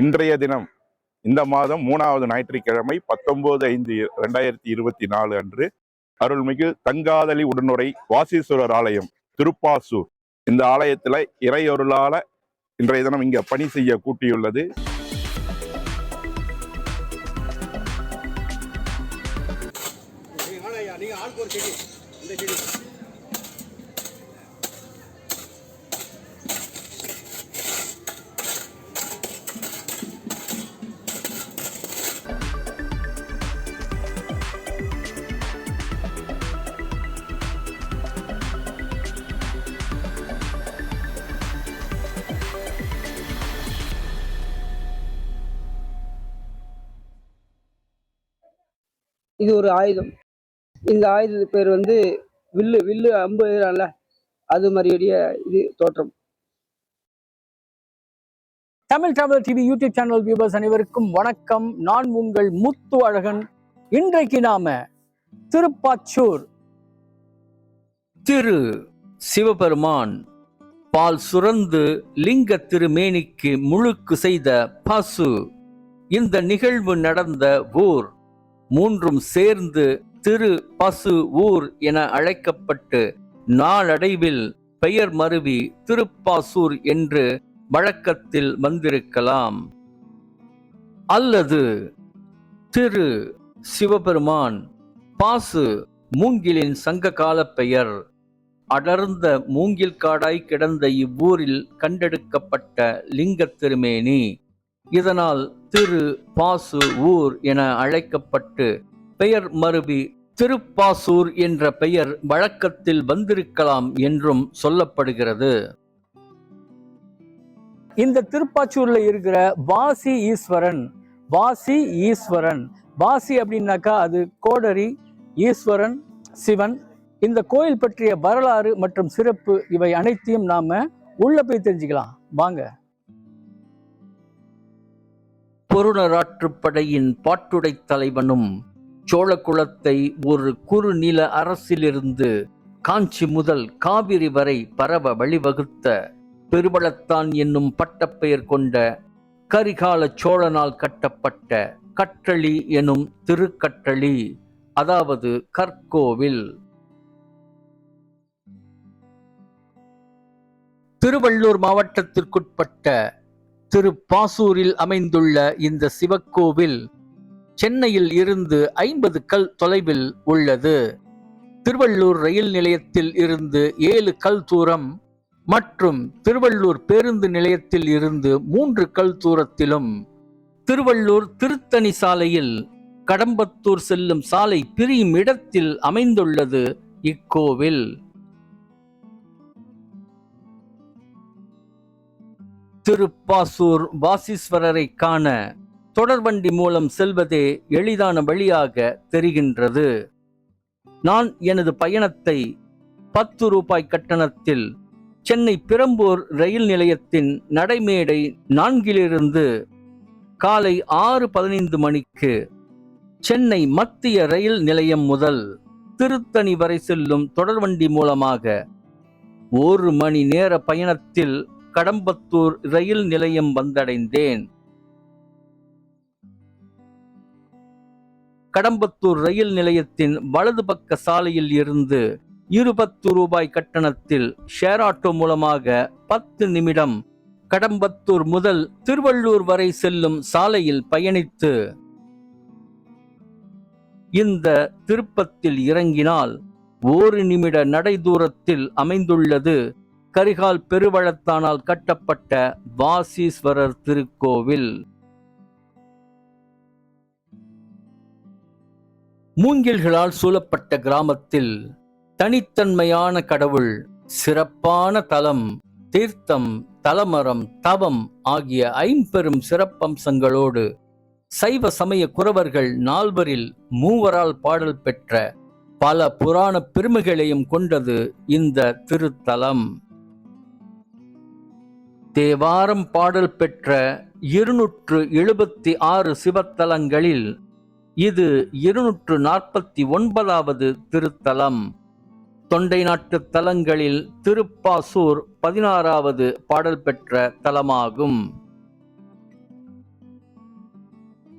இன்றைய தினம் இந்த மாதம் மூணாவது ஞாயிற்றுக்கிழமை பத்தொன்பது ஐந்து ரெண்டாயிரத்தி இருபத்தி நாலு அன்று அருள்மிகு தங்காதலி உடனுரை வாசீஸ்வரர் ஆலயம் திருப்பாசூர். இந்த ஆலயத்தில் இறையொருளால இன்றைய தினம் இங்கே பணி செய்ய கூட்டியுள்ளது. நீங்கள் ஆளுக்கு ஒரு செடி. இந்த செடி. இது ஒரு ஆயுதம். இந்த ஆயுதத்து பேர் வந்து வில்லு வில்லு அம்பு எழுதுறான்ல அது மாதிரியுடைய இது தோற்றம். Tamil travel TV YouTube channel viewers அனைவருக்கும் வணக்கம். நான் உங்கள் முத்து அழகன். இன்றைக்கு நாம திருப்பாச்சூர் திரு சிவபெருமான் பால் சுரந்து லிங்க திருமேனிக்கு முழுக்கு செய்த பசு. இந்த நிகழ்வு நடந்த ஊர் மூன்றும் சேர்ந்து திரு பசு ஊர் என அழைக்கப்பட்டு நாளடைவில் பெயர் மருவி திருப்பாசூர் என்று வழக்கத்தில் வந்திருக்கலாம். அல்லது திரு சிவபெருமான் பாசு மூங்கிலின் சங்ககால பெயர். அடர்ந்த மூங்கில் காடாய் கிடந்த இவ்வூரில் கண்டெடுக்கப்பட்ட லிங்கத் திருமேனி. இதனால் திரு பாசு ஊர் என அழைக்கப்பட்டு பெயர் மருவி திருப்பாசூர் என்ற பெயர் வழக்கத்தில் வந்திருக்கலாம் என்றும் சொல்லப்படுகிறது. இந்த திருப்பாச்சூர்ல இருக்கிற வாசி ஈஸ்வரன் வாசி ஈஸ்வரன். வாசி அப்படின்னாக்கா அது கோடரி ஈஸ்வரன் சிவன். இந்த கோயில் பற்றிய வரலாறு மற்றும் சிறப்பு இவை அனைத்தையும் நாம உள்ள போய் தெரிஞ்சுக்கலாம். வாங்க. பொருணராற்றுப்படையின் பாட்டுடை தலைவனும் சோழகுலத்தை ஒரு குறுநில அரசிலிருந்து காஞ்சி முதல் காவிரி வரை பரவ வழிவகுத்த பெருவளத்தான் என்னும் பட்டப்பெயர் கொண்ட கரிகால சோழனால் கட்டப்பட்ட கற்றளி எனும் திருக்கற்றளி அதாவது கற்கோவில். திருவள்ளூர் மாவட்டத்திற்குட்பட்ட திருப்பாசூரில் அமைந்துள்ள இந்த சிவக்கோவில் சென்னையில் இருந்து ஐம்பது கல் தொலைவில் உள்ளது. திருவள்ளூர் ரயில் நிலையத்தில் இருந்து ஏழு கல் தூரம் மற்றும் திருவள்ளூர் பேருந்து நிலையத்தில் இருந்து மூன்று கல் தூரத்திலும் திருவள்ளூர் திருத்தணி சாலையில் கடம்பத்தூர் செல்லும் சாலை பிரியும் இடத்தில் அமைந்துள்ளது இக்கோவில். திருப்பாசூர் வாசீஸ்வரரை காண தொடர்வண்டி மூலம் செல்வதே எளிதான வழியாக தெரிகின்றது. நான் எனது பயணத்தை பத்து ரூபாய் கட்டணத்தில் சென்னை பிரம்பூர் ரயில் நிலையத்தின் நடைமேடை நான்கிலிருந்து காலை ஆறு பதினைந்து மணிக்கு சென்னை மத்திய ரயில் நிலையம் முதல் திருத்தணி வரை செல்லும் தொடர்வண்டி மூலமாக ஒரு மணி நேர பயணத்தில் கடம்பத்தூர் ரயில் நிலையம் வந்தடைந்தேன். கடம்பத்தூர் ரயில் நிலையத்தின் வலது பக்க சாலையில் இருந்து இருபத்து ரூபாய் கட்டணத்தில் ஷேர் ஆட்டோ மூலமாக பத்து நிமிடம் கடம்பத்தூர் முதல் திருவள்ளூர் வரை செல்லும் சாலையில் பயணித்து இந்த திருப்பத்தில் இறங்கினால் ஒரு நிமிட நடை தூரத்தில் அமைந்துள்ளது கரிகால் பெருவளத்தானால் கட்டப்பட்ட வாசீஸ்வரர் திருக்கோவில். மூங்கில்களால் சூழப்பட்ட கிராமத்தில் தனித்தன்மையான கடவுள் சிறப்பான தலம் தீர்த்தம் தலமரம் தவம் ஆகிய ஐம்பெரும் சிறப்பம்சங்களோடு சைவ சமய குறவர்கள் நால்வரில் மூவரால் பாடல் பெற்ற பல புராண பெருமைகளையும் கொண்டது இந்த திருத்தலம். தேவாரம் பாடல் பெற்ற இருநூற்று எழுபத்தி ஆறு சிவத்தலங்களில் இது இருநூற்று நாற்பத்தி ஒன்பதாவது திருத்தலம். தொண்டை நாட்டு தலங்களில் திருப்பாசூர் பதினாறாவது பாடல் பெற்ற தலமாகும்.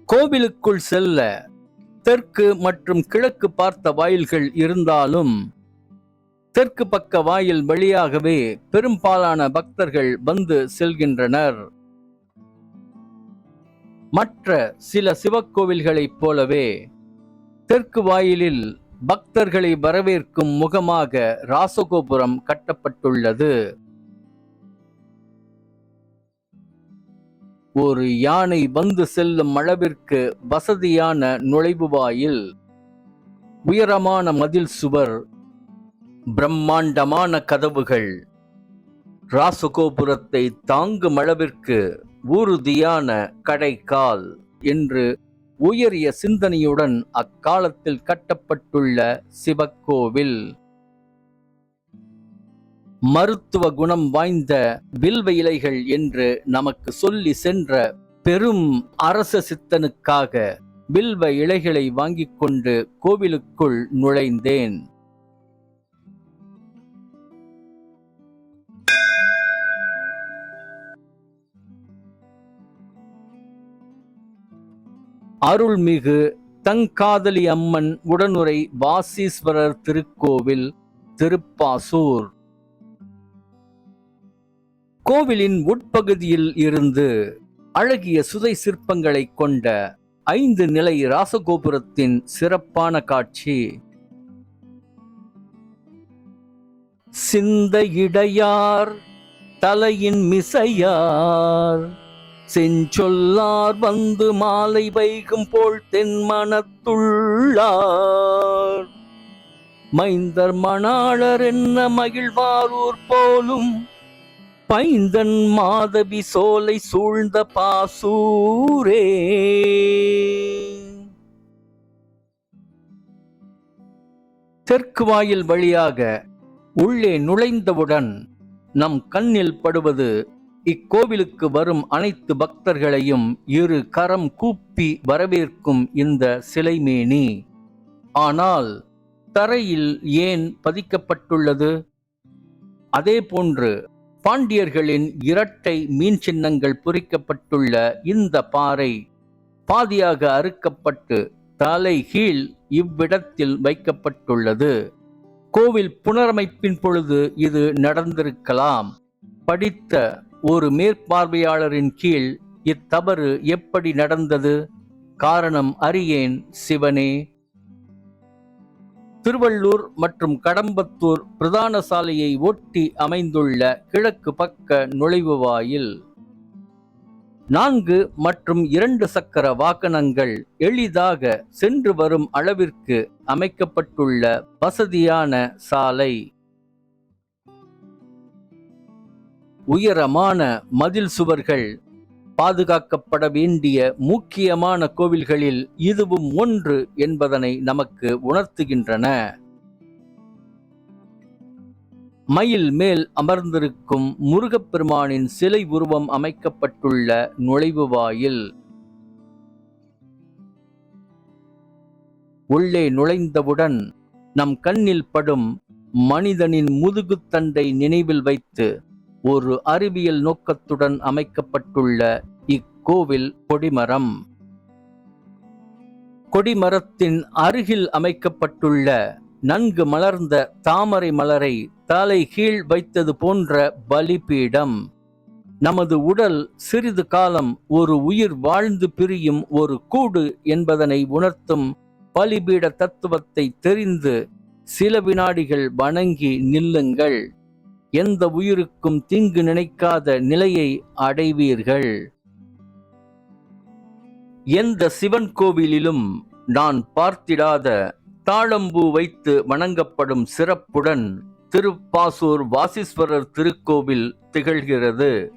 கோவிலுக்குள் செல்ல தெற்கு மற்றும் கிழக்கு பார்த்த வாயில்கள் இருந்தாலும் தெற்கு பக்க வாயில் வழியாகவே பெரும்பாலான பக்தர்கள் வந்து செல்கின்றனர். மற்ற சில சிவக்கோவில்களைப் போலவே தெற்கு வாயிலில் பக்தர்களை வரவேற்கும் முகமாக ராசகோபுரம் கட்டப்பட்டுள்ளது. ஒரு யானை வந்து செல்லும் அளவிற்கு வசதியான நுழைவு வாயில் உயரமான மதில் சுவர் பிரம்மாண்டமான கதவுகள். ராசகோபுரத்தை தாங்கும் அளவிற்கு உறுதியான கடைக்கால் என்று உயரிய சிந்தனையுடன் அக்காலத்தில் கட்டப்பட்டுள்ள சிவக்கோவில். மருத்துவ குணம் வாய்ந்த வில்வ இலைகள் என்று நமக்கு சொல்லி சென்ற பெரும் அரச சித்தனுக்காக வில்வ இலைகளை வாங்கிக் கொண்டு கோவிலுக்குள் நுழைந்தேன். அருள்மிகு தங்காதலி அம்மன் உடனுரை வாசீஸ்வரர் திருக்கோவில் திருப்பாசூர். கோவிலின் உட்பகுதியில் இருந்து அழகிய சுதை சிற்பங்களை கொண்ட ஐந்து நிலை ராசகோபுரத்தின் சிறப்பான காட்சி. சிந்த இடையார் தலையின் மிசையார் செஞ்சொல்லார் வந்து மாலை வைகும் போல் தென்மனத்துள்ளார் மைந்தர் மணாளர் என்ன மகிழ்வாரூர் போலும் பைந்தன் மாதவி சோலை சூழ்ந்த பாசூரே. தெற்கு வாயில் வழியாக உள்ளே நுழைந்தவுடன் நம் கண்ணில் படுவது இக்கோவிலுக்கு வரும் அனைத்து பக்தர்களையும் இரு கரம் கூப்பி வரவேற்கும் இந்த சிலைமேனி. ஆனால் தரையில் ஏன் பதிக்கப்பட்டுள்ளது? அதே போன்று பாண்டியர்களின் இரட்டை மீன் சின்னங்கள் பொறிக்கப்பட்டுள்ள இந்த பாறை பாதியாக அறுக்கப்பட்டு தலை கீழ் இவ்விடத்தில் வைக்கப்பட்டுள்ளது. கோவில் புனரமைப்பின் பொழுது இது நடந்திருக்கலாம். படித்த ஒரு மேற்பார்வையாளரின் கீழ் இத்தவறு எப்படி நடந்தது? காரணம் அறியேன் சிவனே. திருவள்ளூர் மற்றும் கடம்பத்தூர் பிரதான சாலையை ஒட்டி அமைந்துள்ள கிழக்கு பக்க நுழைவு வாயில். நான்கு மற்றும் இரண்டு சக்கர வாகனங்கள் எளிதாக சென்று வரும் அளவிற்கு அமைக்கப்பட்டுள்ள வசதியான சாலை. உயரமான மதில் சுவர்கள் பாதுகாக்கப்பட வேண்டிய முக்கியமான கோவில்களில் இதுவும் ஒன்று என்பதனை நமக்கு உணர்த்துகின்றன. மயில் மேல் அமர்ந்திருக்கும் முருகப்பெருமானின் சிலை உருவம் அமைக்கப்பட்டுள்ள நுழைவு வாயில். உள்ளே நுழைந்தவுடன் நம் கண்ணில் படும் மனிதனின் முதுகுத்தண்டை நினைவில் வைத்து ஒரு அறிவியல் நோக்கத்துடன் அமைக்கப்பட்டுள்ள இக்கோவில் கொடிமரம். கொடிமரத்தின் அருகில் அமைக்கப்பட்டுள்ள நன்கு மலர்ந்த தாமரை மலரை தலை கீழ் வைத்தது போன்ற பலிபீடம். நமது உடல் சிறிது காலம் ஒரு உயிர் வாழ்ந்து பிரியும் ஒரு கூடு என்பதனை உணர்த்தும் பலிபீட தத்துவத்தை தெரிந்து சில வினாடிகள் வணங்கி நில்லுங்கள். எந்த உயிருக்கும் தீங்கு நினைக்காத நிலையை அடைவீர்கள். எந்த சிவன் கோவிலிலும் நான் பார்த்திடாத தாழம்பூ வைத்து வணங்கப்படும் சிறப்புடன் திருப்பாசூர் வாசீஸ்வரர் திருக்கோவில் திகழ்கிறது.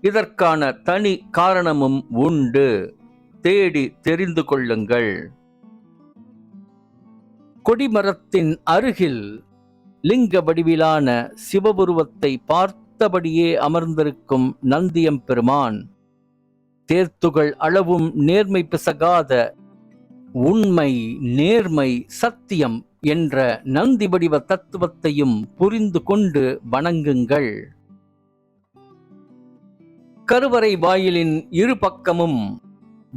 இதற்கான தனி காரணமும் உண்டு. தேடி தெரிந்து கொள்ளுங்கள். கொடிமரத்தின் அருகில் லிங்க வடிவிலான சிவபுருவத்தை பார்த்தபடியே அமர்ந்திருக்கும் நந்தியம் பெருமான். தேர்த்துகள் அளவும் நேர்மை பிசகாத உண்மை நேர்மை சத்தியம் என்ற நந்தி வடிவ தத்துவத்தையும் புரிந்து கொண்டு வணங்குங்கள். கருவறை வாயிலின் இரு பக்கமும்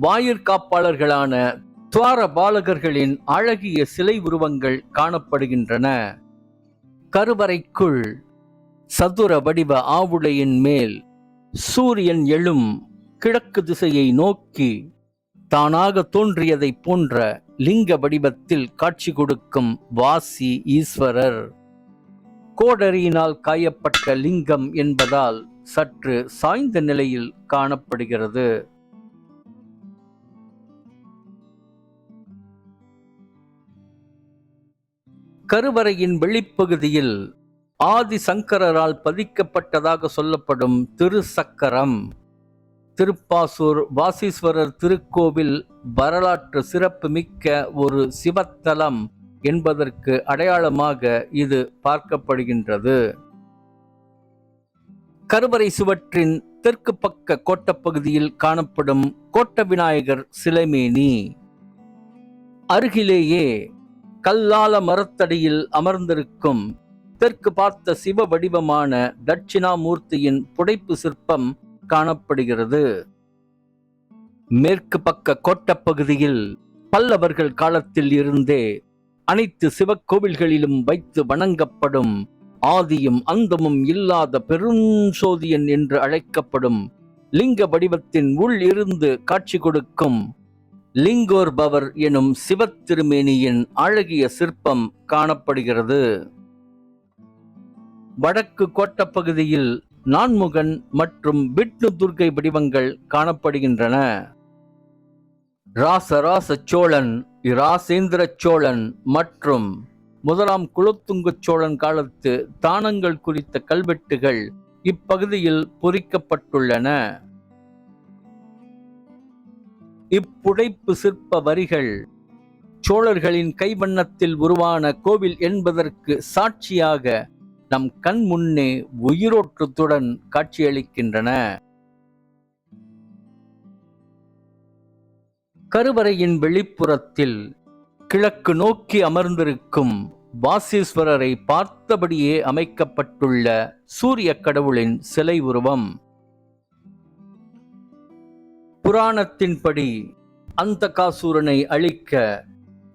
வாயிற்காப்பாளர்களான துவார பாலகர்களின் அழகிய சிலை உருவங்கள் காணப்படுகின்றன. கருவறைக்குள் சதுர வடிவ ஆவுளையின் மேல் சூரியன் எழும் கிழக்கு திசையை நோக்கி தானாக தோன்றியதைப் போன்ற லிங்க வடிவத்தில் காட்சி கொடுக்கும் வாசி ஈஸ்வரர். கோடரியினால் காயப்பட்ட லிங்கம் என்பதால் சற்று சாய்ந்த நிலையில் காணப்படுகிறது. கருவறையின் வெளிப்பகுதியில் ஆதி சங்கரரால் பதிக்கப்பட்டதாக சொல்லப்படும் திருசக்கரம். திருப்பாசூர் வாசீஸ்வரர் திருக்கோவில் வரலாற்று சிறப்பு மிக்க ஒரு சிவத்தலம் என்பதற்கு அடையாளமாக இது பார்க்கப்படுகின்றது. கருவறை சுவற்றின் தெற்கு பக்க கோட்டப்பகுதியில் காணப்படும் கோட்ட விநாயகர் சிலைமேனி. அருகிலேயே கல்லால மரத்தடியில் அமர்ந்திருக்கும் தெற்கு பார்த்த சிவ வடிவமான தட்சிணாமூர்த்தியின் புடைப்பு சிற்பம் காணப்படுகிறது. மேற்கு பக்க கோட்டப்பகுதியில் பல்லவர்கள் காலத்தில் இருந்தே அனைத்து சிவக்கோவில்களிலும் வைத்து வணங்கப்படும் ஆதியும் அந்தமும் இல்லாத பெருஞ்சோதியன் என்று அழைக்கப்படும் லிங்க வடிவத்தின் உள் இருந்து காட்சி கொடுக்கும் லிங்கோர்பவர் எனும் சிவத்திருமேனியின் அழகிய சிற்பம் காணப்படுகிறது. வடக்கு கோட்டப்பகுதியில் நான்முகன் மற்றும் விட்ணு துர்க்கை வடிவங்கள் காணப்படுகின்றன. ராசராச சோழன் இராசேந்திர சோழன் மற்றும் முதலாம் குலத்துங்க சோழன் காலத்து தானங்கள் குறித்த கல்வெட்டுகள் இப்பகுதியில் பொறிக்கப்பட்டுள்ளன. இப்புடைப்பு சிற்ப வரிகள். சோழர்களின் கைவண்ணத்தில் உருவான கோவில் என்பதற்கு சாட்சியாக நம் கண் முன்னே உயிரோட்டத்துடன் காட்சியளிக்கின்றன. கருவறையின் வெளிப்புறத்தில் கிழக்கு நோக்கி அமர்ந்திருக்கும் வாசீஸ்வரரை பார்த்தபடியே அமைக்கப்பட்டுள்ள சூரிய கடவுளின் சிலை உருவம். புராணத்தின்படி அந்த காசூரனை அழிக்க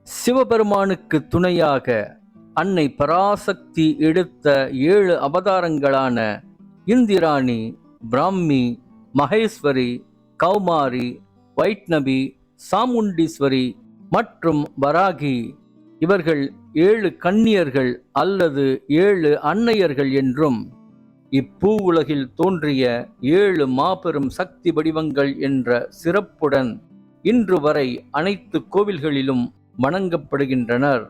சிவபெருமானுக்கு துணையாக அன்னை பராசக்தி எடுத்த ஏழு அவதாரங்களான இந்திராணி பிராமி மகேஸ்வரி கௌமாரி வைஷ்ணவி சாமுண்டீஸ்வரி மற்றும் வராகி. இவர்கள் ஏழு கன்னியர்கள் அல்லது ஏழு அன்னையர்கள் என்றும் இப்பூ உலகில் தோன்றிய ஏழு மாபெரும் சக்தி வடிவங்கள் என்ற சிறப்புடன் இன்று வரை அனைத்து கோவில்களிலும் வணங்கப்படுகின்றனர்.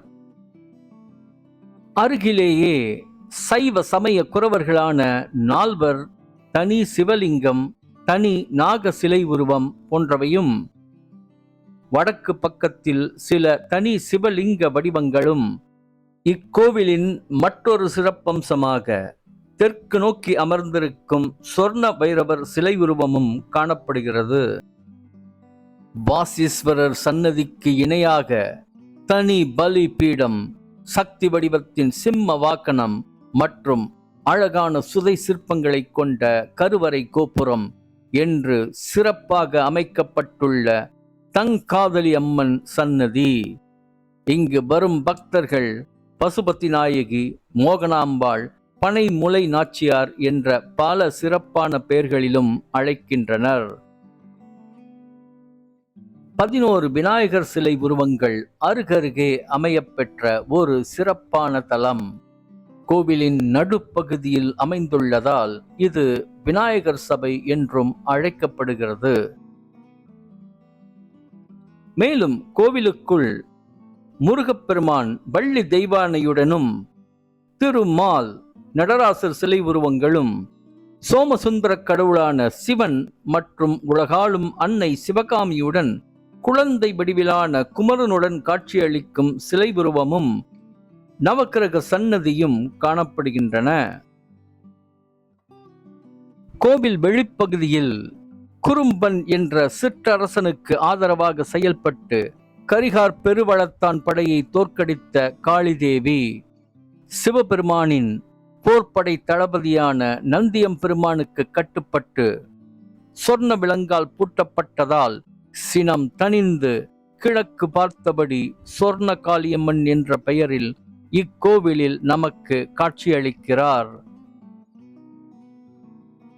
அருகிலேயே சைவ சமய குறவர்களான நால்வர் தனி சிவலிங்கம் தனி நாக சிலை உருவம் போன்றவையும் வடக்கு பக்கத்தில் சில தனி சிவலிங்க வடிவங்களும் இக்கோவிலின் மற்றொரு சிறப்பம்சமாக தெற்கு நோக்கி அமர்ந்திருக்கும் சொர்ண பைரவர் சிலை உருவமும் காணப்படுகிறது. வாசீஸ்வரர் சன்னதிக்கு இணையாக தனி பலி பீடம் சக்தி வடிவத்தின் சிம்ம வாக்கனம் மற்றும் அழகான சுதை சிற்பங்களை கொண்ட கருவறை கோபுரம் என்று சிறப்பாக அமைக்கப்பட்டுள்ள தங்காதலி அம்மன் சன்னதி. இங்கு வரும் பக்தர்கள் பசுபதி நாயகி மோகனாம்பாள் பனைமுலை நாச்சியார் என்ற பல சிறப்பான பெயர்களிலும் அழைக்கின்றனர். பதினோரு விநாயகர் சிலை உருவங்கள் அருகருகே அமையப்பெற்ற ஒரு சிறப்பான தலம். கோவிலின் நடுப்பகுதியில் அமைந்துள்ளதால் இது விநாயகர் சபை என்றும் அழைக்கப்படுகிறது. மேலும் கோவிலுக்குள் முருகப்பெருமான் வள்ளி தெய்வானையுடனும் திருமால் நடராசர் சிலை உருவங்களும் சோமசுந்தர கடவுளான சிவன் மற்றும் உலகாளும் அன்னை சிவகாமியுடன் குழந்தை வடிவிலான குமரனுடன் காட்சியளிக்கும் சிலை உருவமும் நவக்கிரக சன்னதியும் காணப்படுகின்றன. கோவில் வெளிப்பகுதியில் குறும்பன் என்ற சிற்றரசனுக்கு ஆதரவாக செயல்பட்டு கரிகார் பெருவளத்தான் படையை தோற்கடித்த காளிதேவி சிவபெருமானின் போர்ப்படை தளபதியான நந்தியம் பெருமானுக்கு கட்டுப்பட்டு சொர்ண விலங்கால் பூட்டப்பட்டதால் சினம் தணிந்து கிழக்கு பார்த்தபடி சொர்ண காளியம்மன் என்ற பெயரில் இக்கோவிலில் நமக்கு காட்சியளிக்கிறார்.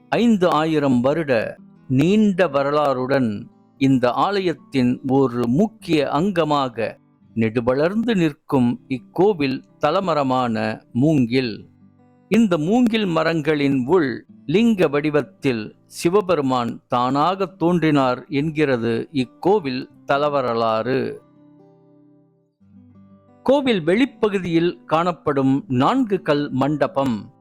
ஐந்து ஆயிரம் வருட நீண்ட வரலாறுடன் இந்த ஆலயத்தின் ஒரு முக்கிய அங்கமாக நெடுவளர்ந்து நிற்கும் இக்கோவில் தலமரமான மூங்கில். இந்த மூங்கில் மரங்களின் உள் லிங்க வடிவத்தில் சிவபெருமான் தானாக தோன்றினார் என்கிறது இக்கோவில் தலவரலாறு. கோவில் வெளிப்பகுதியில் காணப்படும் நான்கு கல் மண்டபம்.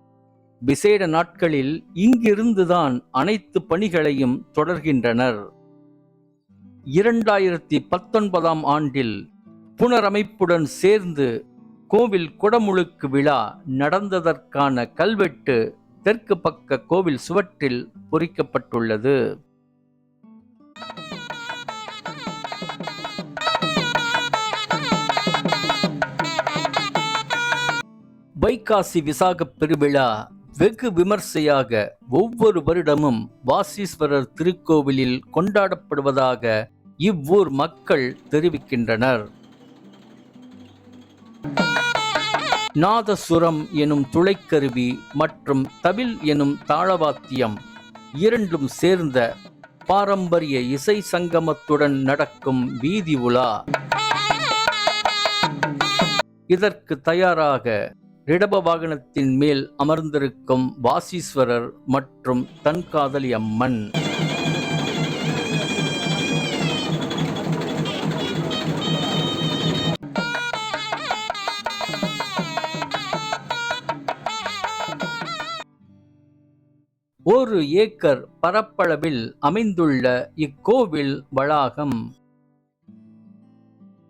விசேட நாட்களில் இங்கிருந்துதான் அனைத்து பணிகளையும் தொடர்கின்றனர். இரண்டாயிரத்தி பத்தொன்பதாம் ஆண்டில் புனரமைப்புடன் சேர்ந்து கோவில் குடமுழுக்கு விழா நடந்ததற்கான கல்வெட்டு தெற்கு பக்க கோவில் சுவற்றில் பொறிக்கப்பட்டுள்ளது. வைகாசி விசாகப் பெருவிழா வெகு விமர்சையாக ஒவ்வொரு வருடமும் வாசீஸ்வரர் திருக்கோவிலில் கொண்டாடப்படுவதாக இவ்வூர் மக்கள் தெரிவிக்கின்றனர். நாதசுரம் எனும் துளைக்கருவி மற்றும் தவில் எனும் தாளவாத்தியம் இரண்டும் சேர்ந்த பாரம்பரிய இசை சங்கமத்துடன் நடக்கும் வீதி உலா. இதற்கு தயாராக ரிடப வாகனத்தின் மேல் அமர்ந்திருக்கும் வாசீஸ்வரர் மற்றும் தன்காதலி அம்மன். ஒரு ஏக்கர் பரப்பளவில் அமைந்துள்ள இக்கோவில் வளாகம்.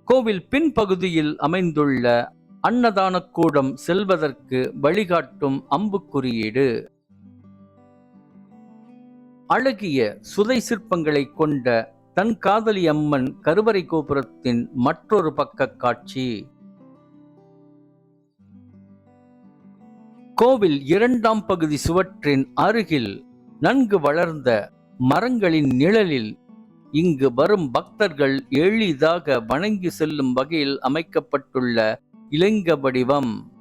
கோவில் பின்பகுதியில் அமைந்துள்ள அன்னதான கூடம் செல்வதற்கு வழிகாட்டும் அம்புக் குறியீடு. அழகிய சுதை சிற்பங்களை கொண்ட தன் காதலி அம்மன் கருவறை கோபுரத்தின் மற்றொரு பக்க காட்சி. கோவில் இரண்டாம் பகுதி சுவற்றின் அருகில் நன்கு வளர்ந்த மரங்களின் நிழலில் இங்கு வரும் பக்தர்கள் எளிதாக வணங்கி செல்லும் வகையில் அமைக்கப்பட்டுள்ள இலிங்க வடிவம்.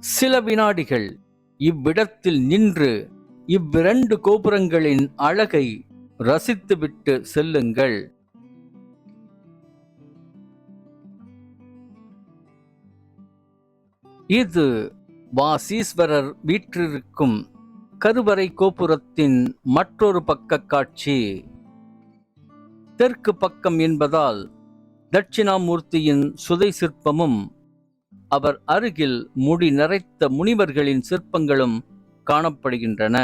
சில வினாடிகள் இவ்விடத்தில் நின்று இவ்விரண்டு கோபுரங்களின் அழகை ரசித்துவிட்டு செல்லுங்கள். இது வாசீஸ்வரர் வீற்றிருக்கும் கருவறை கோபுரத்தின் மற்றொரு பக்க காட்சி. தெற்கு பக்கம் என்பதால் தட்சிணாமூர்த்தியின் சுதை சிற்பமும் அவர் அருகில் முடி நிறைத்த முனிவர்களின் சிற்பங்களும் காணப்படுகின்றன.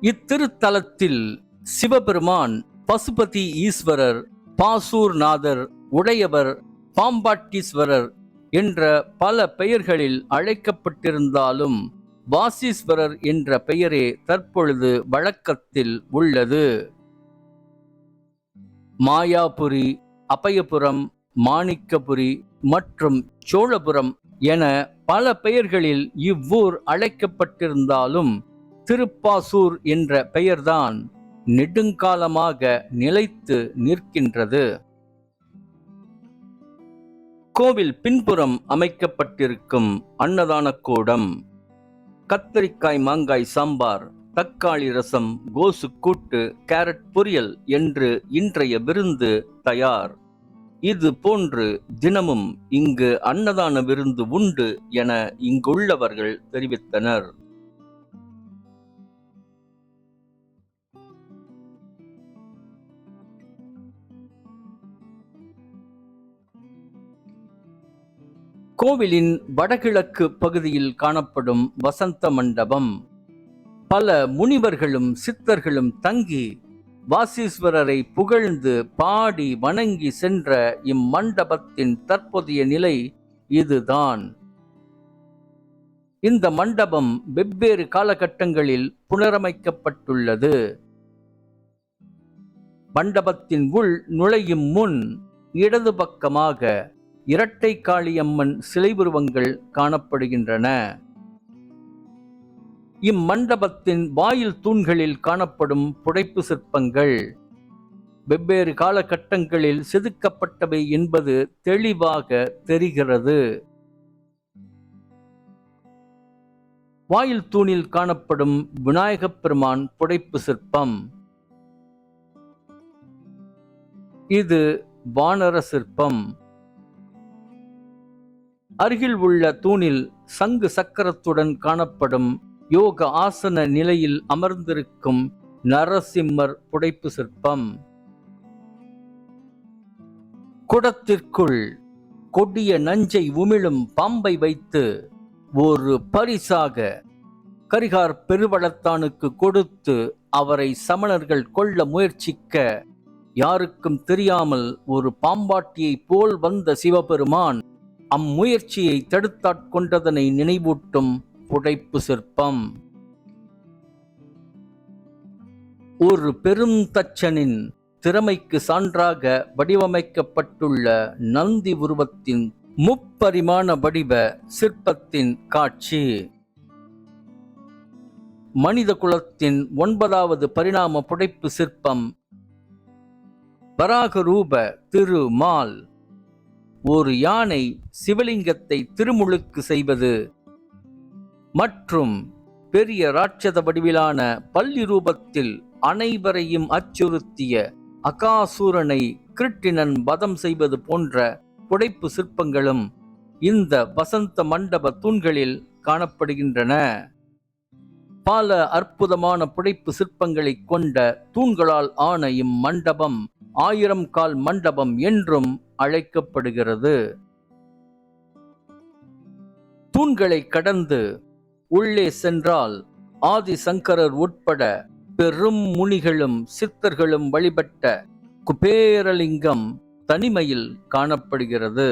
இத்திருத்தலத்தில் சிவபெருமான் பசுபதி ஈஸ்வரர் பாசூர்நாதர் உடையவர் பாம்பாட்டீஸ்வரர் என்ற பல பெயர்களில் அழைக்கப்பட்டிருந்தாலும் வாசீஸ்வரர் என்ற பெயரே தற்பொழுது வழக்கத்தில் உள்ளது. மாயாபுரி அபயபுரம் மாணிக்கபுரி மற்றும் சோழபுரம் என பல பெயர்களில் இவ்வூர் அழைக்கப்பட்டிருந்தாலும் திருப்பாசூர் என்ற பெயர்தான் நெடுங்காலமாக நிலைத்து நிற்கின்றது. கோவில் பின்புறம் அமைக்கப்பட்டிருக்கும் அன்னதான கூடம். கத்தரிக்காய் மாங்காய் சாம்பார் தக்காளி ரசம் கோசு கூட்டு கேரட் பொரியல் என்று இன்றைய விருந்து தயார். இது போன்று தினமும் இங்கு அன்னதான விருந்து உண்டு என இங்குள்ளவர்கள் தெரிவித்தனர். கோவிலின் வடகிழக்கு பகுதியில் காணப்படும் வசந்த மண்டபம். பல முனிவர்களும் சித்தர்களும் தங்கி வாசீஸ்வரரை புகழ்ந்து பாடி வணங்கி சென்ற இம்மண்டபத்தின் தற்போதைய நிலை இதுதான். இந்த மண்டபம் வெவ்வேறு காலகட்டங்களில் புனரமைக்கப்பட்டுள்ளது. மண்டபத்தின் உள் நுழையும் முன் இடது பக்கமாக இரட்டை காளியம்மன் சிலை உருவங்கள் காணப்படுகின்றன. இம்மண்டபத்தின் வாயில் தூண்களில் காணப்படும் புடைப்பு சிற்பங்கள். வெவ்வேறு காலகட்டங்களில் செதுக்கப்பட்டவை என்பது தெளிவாக தெரிகிறது. வாயில் தூணில் காணப்படும் விநாயகப் பெருமான் புடைப்பு சிற்பம். இது வானர சிற்பம். அருகில் உள்ள தூணில் சங்கு சக்கரத்துடன் காணப்படும் யோக ஆசன நிலையில் அமர்ந்திருக்கும் நரசிம்மர் புடைப்பு சிற்பம். குடத்திற்குள் கொடிய நஞ்சை உமிழும் பாம்பை வைத்து ஒரு பரிசாக கரிகார் பெருவளத்தானுக்கு கொடுத்து அவரை சமணர்கள் கொல்ல முயற்சிக்க யாருக்கும் தெரியாமல் ஒரு பாம்பாட்டியைப் போல் வந்த சிவபெருமான் அம்முயற்சியை தடுத்தாட்கொண்டதனை நினைவூட்டும் புடைப்பு சிற்பம். ஒரு பெரும் தச்சனின் திறமைக்கு சான்றாக வடிவமைக்கப்பட்டுள்ள நந்தி உருவத்தின் முப்பரிமாண வடிவ சிற்பத்தின் காட்சி. மனித குலத்தின் ஒன்பதாவது பரிணாம புடைப்பு சிற்பம். வராகரூப திருமால். ஒரு யானை சிவலிங்கத்தை திருமுழுக்கு செய்வது. மற்றும் பெரிய ராட்சத வடிவிலான பள்ளி ரூபத்தில் அனைவரையும் அச்சுறுத்திய அகாசூரனை கிருட்டினன் வதம் செய்வது போன்ற புடைப்பு சிற்பங்களும் இந்த வசந்த மண்டப தூண்களில் காணப்படுகின்றன. பல அற்புதமான புடைப்பு சிற்பங்களை கொண்ட தூண்களால் ஆன இம்மண்டபம் ஆயிரம் கால் மண்டபம் என்றும் அழைக்கப்படுகிறது. தூண்களை கடந்து உள்ளே சென்றால் ஆதிசங்கரர் உட்பட பெரும் முனிகளும் சித்தர்களும் வழிபட்ட குபேரலிங்கம் தனிமையில் காணப்படுகிறது.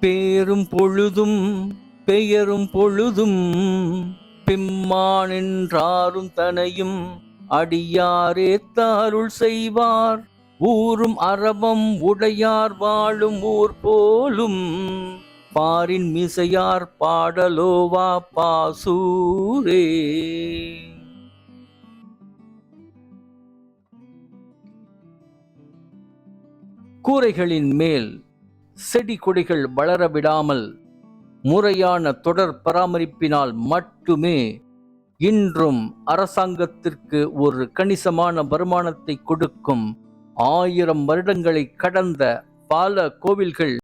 பேரும் பொழுதும் பெயரும் பொழுதும் பிம்மானின்றாரும் தனையும் அடியாரே தாருள் செய்வார். ஊரும் அரபம் உடையார் வாழும் ஊர் போலும். பாரின் மிசையார் பாடலோவா பாசூரே. கூரைகளின் மேல் செடி கொடிகள் வளர விடாமல் முறையான தொடர் பராமரிப்பினால் மட்டுமே இன்றும் அரசாங்கத்திற்கு ஒரு கணிசமான வருமானத்தை கொடுக்கும் ஆயிரம் வருடங்களை கடந்த பல கோவில்கள்